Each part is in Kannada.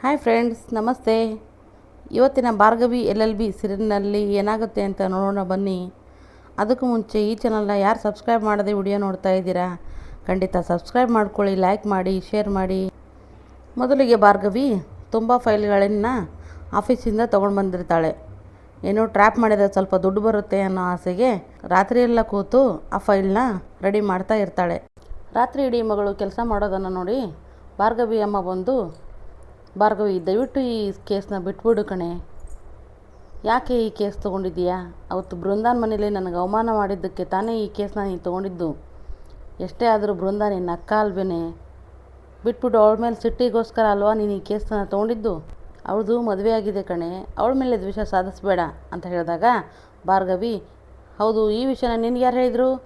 ಹಾಯ್ ಫ್ರೆಂಡ್ಸ್ ನಮಸ್ತೆ. ಇವತ್ತಿನ ಭಾರ್ಗವಿ ಎಲ್ ಎಲ್ ಬಿ ಸಿರಿನಲ್ಲಿ ಏನಾಗುತ್ತೆ ಅಂತ ನೋಡೋಣ ಬನ್ನಿ. ಅದಕ್ಕೂ ಮುಂಚೆ ಈ ಚಾನಲ್ನ ಯಾರು ಸಬ್ಸ್ಕ್ರೈಬ್ ಮಾಡದೆ ವಿಡಿಯೋ ನೋಡ್ತಾ ಇದ್ದೀರಾ, ಖಂಡಿತ ಸಬ್ಸ್ಕ್ರೈಬ್ ಮಾಡ್ಕೊಳ್ಳಿ ಲೈಕ್ ಮಾಡಿ ಶೇರ್ ಮಾಡಿ. ಮೊದಲಿಗೆ ಭಾರ್ಗವಿ ತುಂಬ ಫೈಲ್ಗಳನ್ನು ಆಫೀಸಿಂದ ತೊಗೊಂಡು ಬಂದಿರ್ತಾಳೆ. ಏನೋ ಟ್ರ್ಯಾಪ್ ಮಾಡಿದರೆ ಸ್ವಲ್ಪ ದುಡ್ಡು ಬರುತ್ತೆ ಅನ್ನೋ ಆಸೆಗೆ ರಾತ್ರಿಯೆಲ್ಲ ಕೂತು ಆ ಫೈಲ್ನ ರೆಡಿ ಮಾಡ್ತಾ ಇರ್ತಾಳೆ. ರಾತ್ರಿ ಇಡೀ ಮಗಳು ಕೆಲಸ ಮಾಡೋದನ್ನು ನೋಡಿ ಭಾರ್ಗವಿ ಅಮ್ಮ ಬಂದು ಭಾರ್ಗವಿ, ದಯವಿಟ್ಟು ಈ ಕೇಸನ್ನ ಬಿಟ್ಬಿಡು ಕಣೆ. ಯಾಕೆ ಈ ಕೇಸ್ ತೊಗೊಂಡಿದ್ದೀಯಾ? ಅವತ್ತು ಬೃಂದಾನ್ ಮನೇಲಿ ನನಗೆ ಅವಮಾನ ಮಾಡಿದ್ದಕ್ಕೆ ತಾನೇ ಈ ಕೇಸನ್ನ ನೀನು ತೊಗೊಂಡಿದ್ದು. ಎಷ್ಟೇ ಆದರೂ ಬೃಂದ ನಿನ್ನ ಅಕ್ಕ ಅಲ್ವೇನೆ? ಬಿಟ್ಬಿಟ್ಟು ಅವಳ ಮೇಲೆ ಸಿಟ್ಟಿಗೋಸ್ಕರ ಅಲ್ವಾ ನೀನು ಈ ಕೇಸನ್ನ ತೊಗೊಂಡಿದ್ದು? ಅವಳದು ಮದುವೆ ಆಗಿದೆ ಕಣೆ. ಅವಳ ಮೇಲೆ ದ್ವೇಷ ಸಾಧಿಸ್ಬೇಡ ಅಂತ ಹೇಳಿದಾಗ, ಭಾರ್ಗವಿ, ಹೌದು, ಈ ವಿಷಯನ ನಿನ್ಗೆ ಯಾರು ಹೇಳಿದರು?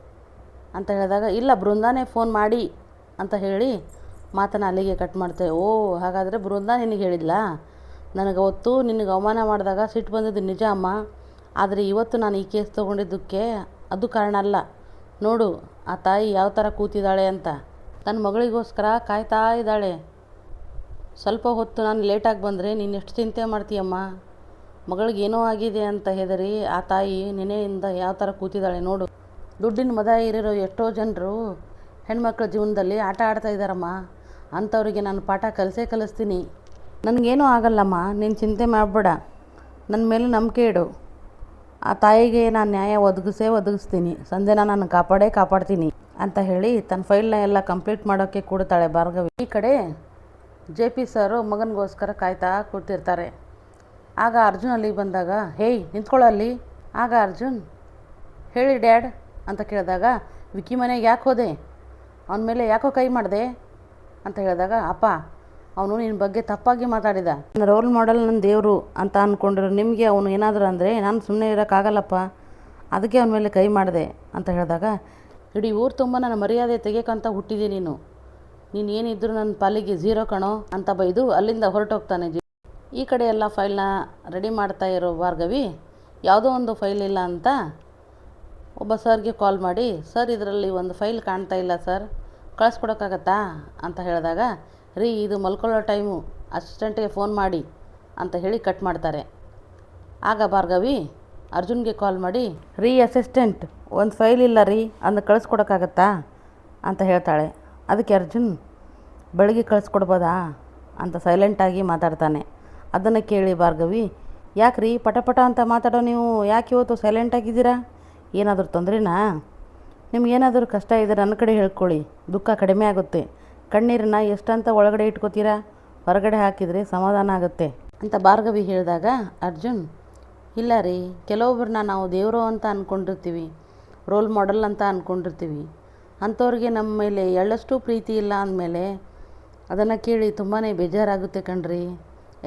ಅಂತ ಹೇಳಿದಾಗ, ಇಲ್ಲ, ಬೃಂದಾನೇ ಫೋನ್ ಮಾಡಿ ಅಂತ ಹೇಳಿ ಮಾತನ್ನು ಅಲ್ಲಿಗೆ ಕಟ್ ಮಾಡ್ತೇವೆ ಓ, ಹಾಗಾದರೆ ಬೃಂದ ನಿನಗೆ ಹೇಳಿದ್ಲಾ? ನನಗೆ ಅವತ್ತು ನಿನಗೆ ಅವಮಾನ ಮಾಡಿದಾಗ ಸಿಟ್ಟು ಬಂದಿದ್ದು ನಿಜ ಅಮ್ಮ. ಆದರೆ ಇವತ್ತು ನಾನು ಈ ಕೇಸ್ ತೊಗೊಂಡಿದ್ದಕ್ಕೆ ಅದು ಕಾರಣ ಅಲ್ಲ. ನೋಡು, ಆ ತಾಯಿ ಯಾವ ಥರ ಕೂತಿದ್ದಾಳೆ ಅಂತ. ನನ್ನ ಮಗಳಿಗೋಸ್ಕರ ಕಾಯ್ತಾ ಇದ್ದಾಳೆ. ಸ್ವಲ್ಪ ಹೊತ್ತು ನಾನು ಲೇಟಾಗಿ ಬಂದರೆ ನೀನು ಎಷ್ಟು ಚಿಂತೆ ಮಾಡ್ತೀಯಮ್ಮ? ಏನೋ ಆಗಿದೆ ಅಂತ ಹೆದರಿ ಆ ತಾಯಿ ನೆನೆಯಿಂದ ಯಾವ ಥರ ಕೂತಿದ್ದಾಳೆ ನೋಡು. ದುಡ್ಡಿನ ಮದ ಇರೋ ಎಷ್ಟೋ ಜನರು ಹೆಣ್ಮಕ್ಳ ಜೀವನದಲ್ಲಿ ಆಟ ಆಡ್ತಾ ಇದ್ದಾರಮ್ಮ. ಅಂಥವ್ರಿಗೆ ನಾನು ಪಾಠ ಕಲಿಸೇ ಕಲಿಸ್ತೀನಿ. ನನಗೇನೂ ಆಗಲ್ಲಮ್ಮ, ನೀನು ಚಿಂತೆ ಮಾಡಬೇಡ. ನನ್ನ ಮೇಲೆ ನಂಬಿಕೆ ಇಡು. ಆ ತಾಯಿಗೆ ನಾನು ನ್ಯಾಯ ಒದಗಿಸೇ ಒದಗಿಸ್ತೀನಿ. ಸಂಜೆನ ನಾನು ಕಾಪಾಡೇ ಕಾಪಾಡ್ತೀನಿ ಅಂತ ಹೇಳಿ ತನ್ನ ಫೈಲ್ನ ಎಲ್ಲ ಕಂಪ್ಲೀಟ್ ಮಾಡೋಕ್ಕೆ ಕೂಡ್ತಾಳೆ ಭಾರ್ಗವಿ. ಈ ಕಡೆ ಜೆ ಪಿ ಸರು ಮಗನಿಗೋಸ್ಕರ ಕಾಯ್ತಾ ಕೂತಿರ್ತಾರೆ. ಆಗ ಅರ್ಜುನ್ ಅಲ್ಲಿಗೆ ಬಂದಾಗ, ಹೇಯ್, ನಿಂತ್ಕೊಳ್ಳೋ ಅಲ್ಲಿ. ಆಗ ಅರ್ಜುನ್, ಹೇಳಿ ಡ್ಯಾಡ್, ಅಂತ ಕೇಳಿದಾಗ, ವಿಕ್ಕಿ ಮನೆಗೆ ಯಾಕೆ ಹೋದೆ? ಅವನ ಮೇಲೆ ಯಾಕೋ ಕೈ ಮಾಡಿದೆ. ಅಂತ ಹೇಳಿದಾಗ, ಅಪ್ಪ, ಅವನು ನಿನ್ನ ಬಗ್ಗೆ ತಪ್ಪಾಗಿ ಮಾತಾಡಿದ. ನನ್ನ ರೋಲ್ ಮಾಡೆಲ್ ನನ್ನ ದೇವರು ಅಂತ ಅಂದ್ಕೊಂಡಿರೋ ನಿಮಗೆ ಅವನು ಏನಾದರೂ ಅಂದರೆ ನಾನು ಸುಮ್ಮನೆ ಇರೋಕ್ಕಾಗಲ್ಲಪ್ಪ ಅದಕ್ಕೆ ಅವನ ಮೇಲೆ ಕೈ ಮಾಡಿದೆ, ಅಂತ ಹೇಳಿದಾಗ, ಇಡೀ ಊರು ತುಂಬ ನನ್ನ ಮರ್ಯಾದೆ ತೆಗಿಯೋಕ್ಕಂತ ಹುಟ್ಟಿದೆ ನೀನು. ನೀನು ಏನಿದ್ರು ನನ್ನ ಪಾಲಿಗೆ ಝೀರೋ ಕಣೋ, ಅಂತ ಬೈದು ಅಲ್ಲಿಂದ ಹೊರಟೋಗ್ತಾನೆ ಜಿ. ಈ ಕಡೆ ಎಲ್ಲ ಫೈಲ್ನ ರೆಡಿ ಮಾಡ್ತಾ ಇರೋ ಭಾರ್ಗವಿ, ಯಾವುದೋ ಒಂದು ಫೈಲ್ ಇಲ್ಲ ಅಂತ ಒಬ್ಬ ಸರ್ಗೆ ಕಾಲ್ ಮಾಡಿ, ಸರ್, ಇದರಲ್ಲಿ ಒಂದು ಫೈಲ್ ಕಾಣ್ತಾ ಇಲ್ಲ, ಸರ್. ಕಳಿಸ್ಕೊಡೋಕ್ಕಾಗತ್ತಾ ಅಂತ ಹೇಳಿದಾಗ, ರೀ ಇದು ಮಲ್ಕೊಳ್ಳೋ ಟೈಮು, ಅಸಿಸ್ಟೆಂಟ್ಗೆ ಫೋನ್ ಮಾಡಿ ಅಂತ ಹೇಳಿ ಕಟ್ ಮಾಡ್ತಾರೆ. ಆಗ ಭಾರ್ಗವಿ ಅರ್ಜುನ್ಗೆ ಕಾಲ್ ಮಾಡಿ, ರೀ ಅಸಿಸ್ಟೆಂಟ್, ಒಂದು ಫೈಲ್ ಇಲ್ಲ ರೀ ಅದನ್ನ ಕಳಿಸ್ಕೊಡೋಕ್ಕಾಗತ್ತಾ ಅಂತ ಹೇಳ್ತಾಳೆ. ಅದಕ್ಕೆ ಅರ್ಜುನ್, ಬೆಳಗ್ಗೆ ಕಳಿಸ್ಕೊಡ್ಬೋದಾ ಅಂತ ಸೈಲೆಂಟಾಗಿ ಮಾತಾಡ್ತಾನೆ. ಅದನ್ನು ಕೇಳಿ ಭಾರ್ಗವಿ ಯಾಕೆ ರೀ ಪಟ ಪಟ ಅಂತ ಮಾತಾಡೋ ನೀವು ಯಾಕೆ ಇವತ್ತು ಸೈಲೆಂಟಾಗಿದ್ದೀರಾ ಏನಾದರೂ ತೊಂದರೆನಾ? ನಿಮ್ಗೇನಾದರೂ ಕಷ್ಟ ಇದ್ದರೆ ನನ್ನ ಕಡೆ ಹೇಳ್ಕೊಳ್ಳಿ. ದುಃಖ ಕಡಿಮೆ ಆಗುತ್ತೆ. ಕಣ್ಣೀರನ್ನ ಎಷ್ಟಂತ ಒಳಗಡೆ ಇಟ್ಕೋತೀರಾ? ಹೊರಗಡೆ ಹಾಕಿದರೆ ಸಮಾಧಾನ ಆಗುತ್ತೆ. ಅಂತ ಭಾರ್ಗವಿ ಹೇಳಿದಾಗ, ಅರ್ಜುನ್, ಇಲ್ಲ ರೀ ಕೆಲವೊಬ್ಬರನ್ನ ನಾವು ದೇವರು ಅಂತ ಅಂದ್ಕೊಂಡಿರ್ತೀವಿ ರೋಲ್ ಮಾಡೆಲ್ ಅಂತ ಅಂದ್ಕೊಂಡಿರ್ತೀವಿ ಅಂಥವ್ರಿಗೆ ನಮ್ಮ ಮೇಲೆ ಎಳ್ಳಷ್ಟು ಪ್ರೀತಿ ಇಲ್ಲ ಅಂದಮೇಲೆ ಅದನ್ನು ಕೇಳಿ ತುಂಬಾ ಬೇಜಾರಾಗುತ್ತೆ ಕಣ್ರಿ.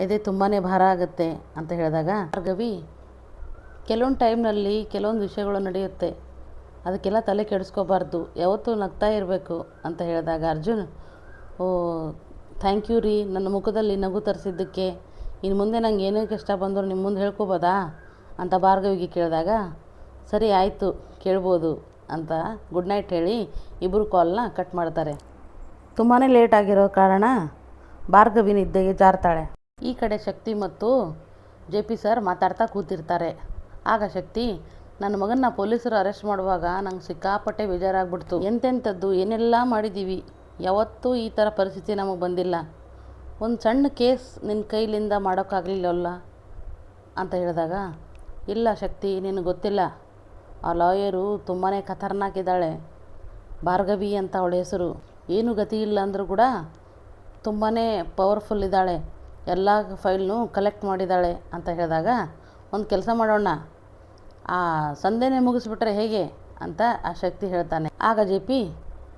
ಎದೆ ತುಂಬಾ ಭಾರ ಆಗುತ್ತೆ. ಅಂತ ಹೇಳಿದಾಗ, ಭಾರ್ಗವಿ, ಕೆಲವೊಂದು ಟೈಮ್ನಲ್ಲಿ ಕೆಲವೊಂದು ವಿಷಯಗಳು ನಡೆಯುತ್ತೆ. ಅದಕ್ಕೆಲ್ಲ ತಲೆ ಕೆಡಿಸ್ಕೋಬಾರ್ದು. ಯಾವತ್ತೂ ನಗ್ತಾ ಇರಬೇಕು ಅಂತ ಹೇಳಿದಾಗ ಅರ್ಜುನ್, ಓ ಥ್ಯಾಂಕ್ ಯು ರೀ. ನನ್ನ ಮುಖದಲ್ಲಿ ನಗು ತರಿಸಿದ್ದಕ್ಕೆ. ಇನ್ನು ಮುಂದೆ ನಂಗೆ ಏನೇ ಕಷ್ಟ ಬಂದರೂ ನಿಮ್ಮ ಮುಂದೆ ಹೇಳ್ಕೋಬೋದಾ? ಅಂತ ಭಾರ್ಗವಿಗೆ ಕೇಳಿದಾಗ, ಸರಿ, ಆಯಿತು, ಕೇಳ್ಬೋದು ಅಂತ ಗುಡ್ ನೈಟ್ ಹೇಳಿ ಇಬ್ಬರು ಕಾಲ್ನ ಕಟ್ ಮಾಡ್ತಾರೆ. ತುಂಬಾ ಲೇಟ್ ಆಗಿರೋ ಕಾರಣ ಭಾರ್ಗವಿ ನಿದ್ದೆಗೆ ಜಾರ್ತಾಳೆ. ಈ ಕಡೆ ಶಕ್ತಿ ಮತ್ತು ಜೆ ಪಿ ಸರ್ ಮಾತಾಡ್ತಾ ಕೂತಿರ್ತಾರೆ. ಆಗ ಶಕ್ತಿ ನನ್ನ ಮಗನ್ನ ಪೊಲೀಸರು ಅರೆಸ್ಟ್ ಮಾಡುವಾಗ ನಂಗೆ ಸಿಕ್ಕಾಪಟ್ಟೆ ಬೇಜಾರಾಗ್ಬಿಡ್ತು. ಎಂತೆಂಥದ್ದು, ಏನೆಲ್ಲ ಮಾಡಿದ್ದೀವಿ ಯಾವತ್ತೂ ಈ ಥರ ಪರಿಸ್ಥಿತಿ ನಮಗೆ ಬಂದಿಲ್ಲ. ಒಂದು ಸಣ್ಣ ಕೇಸ್ ನಿನ್ನ ಕೈಲಿಂದ ಮಾಡೋಕ್ಕಾಗಲಿಲ್ಲವಲ್ಲ ಅಂತ ಹೇಳಿದಾಗ, ಇಲ್ಲ ಶಕ್ತಿ, ನಿನಗೆ ಗೊತ್ತಿಲ್ಲ. ಆ ಲಾಯರು ತುಂಬಾ ಖತರ್ನಾಕ್ ಇದ್ದಾಳೆ ಭಾರ್ಗವಿ ಅಂತ ಅವಳ ಹೆಸರು. ಏನು ಗತಿ ಇಲ್ಲ ಅಂದರೂ ಕೂಡ ತುಂಬಾ ಪವರ್ಫುಲ್ ಇದ್ದಾಳೆ. ಎಲ್ಲ ಫೈಲ್ನು ಕಲೆಕ್ಟ್ ಮಾಡಿದ್ದಾಳೆ ಅಂತ ಹೇಳಿದಾಗ, ಒಂದು ಕೆಲಸ ಮಾಡೋಣ. ಆ ಸಂಧೆನೇ ಮುಗಿಸ್ಬಿಟ್ರೆ ಹೇಗೆ ಅಂತ ಆ ಶಕ್ತಿ ಹೇಳ್ತಾನೆ. ಆಗ ಜೆ ಪಿ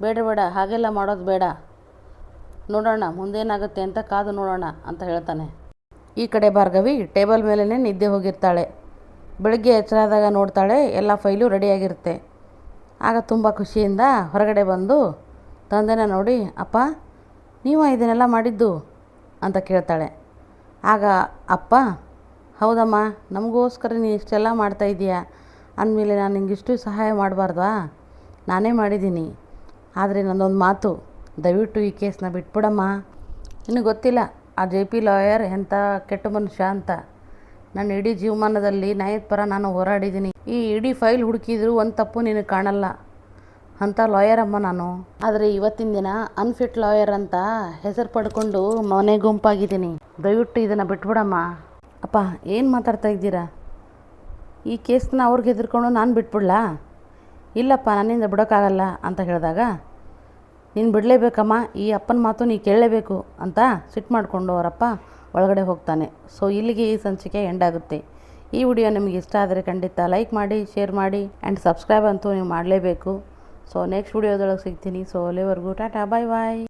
ಬೇಡ ಬೇಡ, ಹಾಗೆಲ್ಲ ಮಾಡೋದು ಬೇಡ. ನೋಡೋಣ, ಮುಂದೇನಾಗುತ್ತೆ ಅಂತ ಕಾದು ನೋಡೋಣ ಅಂತ ಹೇಳ್ತಾನೆ. ಈ ಕಡೆ ಭಾರ್ಗವಿ ಟೇಬಲ್ ಮೇಲೇ ನಿದ್ದೆ ಹೋಗಿರ್ತಾಳೆ. ಬೆಳಗ್ಗೆ ಎಚ್ಚರಾದಾಗ ನೋಡ್ತಾಳೆ ಎಲ್ಲ ಫೈಲು ರೆಡಿಯಾಗಿರುತ್ತೆ. ಆಗ ತುಂಬ ಖುಷಿಯಿಂದ ಹೊರಗಡೆ ಬಂದು, ತಂದೆನ ನೋಡಿ, ಅಪ್ಪ, ನೀವು ಇದನ್ನೆಲ್ಲ ಮಾಡಿದ್ದು? ಅಂತ ಕೇಳ್ತಾಳೆ. ಆಗ ಅಪ್ಪ ಹೌದಮ್ಮ, ನಮಗೋಸ್ಕರ ನೀನು ಇಷ್ಟೆಲ್ಲ ಮಾಡ್ತಾ ಇದೀಯಾ. ಅಂದಮೇಲೆ ನಾನು ನಿಂಗಿಷ್ಟು ಸಹಾಯ ಮಾಡಬಾರ್ದಾ ನಾನೇ ಮಾಡಿದ್ದೀನಿ ಆದರೆ ನನ್ನೊಂದು ಮಾತು, ದಯವಿಟ್ಟು ಈ ಕೇಸ್ನ ಬಿಟ್ಬಿಡಮ್ಮ. ನಿನಗೆ ಗೊತ್ತಿಲ್ಲ, ಆ ಜೆ ಪಿ ಲಾಯರ್ ಎಂಥ ಕೆಟ್ಟ ಮನುಷ್ಯ ಅಂತ. ನನ್ನ ಇಡೀ ಜೀವಮಾನದಲ್ಲಿ ನ್ಯಾಯದ ಪರ ನಾನು ಹೋರಾಡಿದ್ದೀನಿ ಈ ಇಡೀ ಫೈಲ್ ಹುಡುಕಿದ್ರು ಒಂದು ತಪ್ಪು ನಿನಗೆ ಕಾಣಲ್ಲ. ಅಂಥ ಅಮ್ಮ ನಾನು. ಆದರೆ ಇವತ್ತಿನ ದಿನ ಅನ್ಫಿಟ್ ಲಾಯರ್ ಅಂತ ಹೆಸರು ಪಡ್ಕೊಂಡು ಮನೆ ಗುಂಪಾಗಿದ್ದೀನಿ. ದಯವಿಟ್ಟು ಇದನ್ನು ಬಿಟ್ಬಿಡಮ್ಮ. ಅಪ್ಪ, ಏನು ಮಾತಾಡ್ತಾ ಇದ್ದೀರಾ? ಈ ಕೇಸನ್ನ ಅವ್ರಿಗೆ ಹೆದರ್ಕೊಂಡು ನಾನು ಬಿಟ್ಬಿಡ್ಲಾ? ಇಲ್ಲಪ್ಪ, ನನ್ನಿಂದ ಬಿಡೋಕ್ಕಾಗಲ್ಲ ಅಂತ ಹೇಳಿದಾಗ, ನೀನು ಬಿಡಲೇಬೇಕಮ್ಮ, ಈ ಅಪ್ಪನ ಮಾತು ನೀ ಕೇಳಲೇಬೇಕು ಅಂತ ಸಿಟ್ಟು ಮಾಡಿಕೊಂಡು ಅವರಪ್ಪ ಒಳಗಡೆ ಹೋಗ್ತಾನೆ. ಸೊ ಇಲ್ಲಿಗೆ ಈ ಸಂಚಿಕೆ ಎಂಡ್ ಆಗುತ್ತೆ. ಈ ವಿಡಿಯೋ ನಿಮಗೆ ಇಷ್ಟ ಆದರೆ ಖಂಡಿತ ಲೈಕ್ ಮಾಡಿ ಶೇರ್ ಮಾಡಿ ಆ್ಯಂಡ್ ಸಬ್ಸ್ಕ್ರೈಬ್ ಅಂತೂ ನೀವು ಮಾಡಲೇಬೇಕು. ಸೊ ನೆಕ್ಸ್ಟ್ ವಿಡಿಯೋದೊಳಗೆ ಸಿಗ್ತೀನಿ. ಸೊ ಅಲ್ಲಿವರೆಗೂ ಟಾಟಾ ಬಾಯ್ ಬಾಯ್